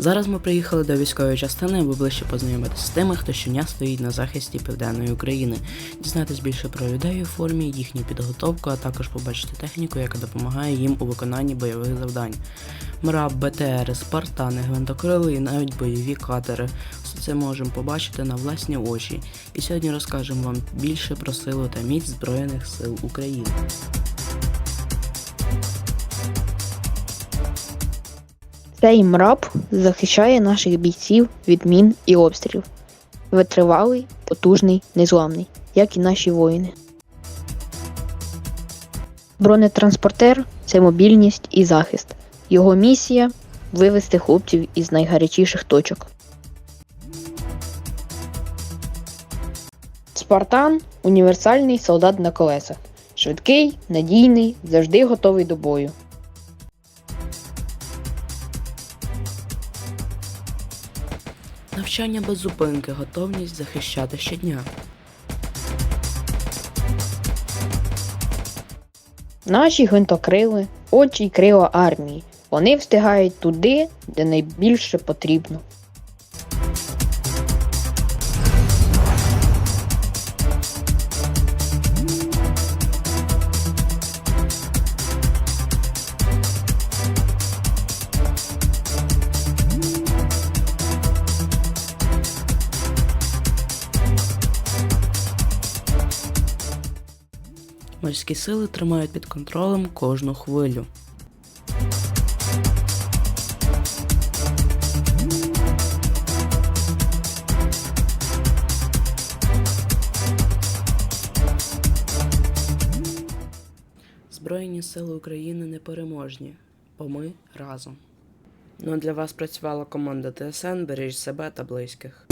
Зараз ми приїхали до військової частини, аби ближче познайомитися з тими, хто щодня стоїть на захисті південної України, дізнатись більше про людей у формі, їхню підготовку, а також побачити техніку, яка допомагає їм у виконанні бойових завдань. МРАП, БТР, Спартани, гвинтокрили і навіть бойові катери. Все це можемо побачити на власні очі. І сьогодні розкажемо вам більше про силу та міць Збройних сил України. Цей мраб захищає наших бійців від мін і обстрілів. Витривалий, потужний, незламний, як і наші воїни. Бронетранспортер це мобільність і захист. Його місія вивести хлопців із найгарячіших точок. Спартан універсальний солдат на колесах. Швидкий, надійний, завжди готовий до бою. Навчання без зупинки, готовність захищати щодня. Наші гвинтокрили, очі й крила армії. Вони встигають туди, де найбільше потрібно. Морські сили тримають під контролем кожну хвилю. Збройні сили України непереможні, бо ми разом. Ну а для вас працювала команда ТСН. Бережіть себе та близьких.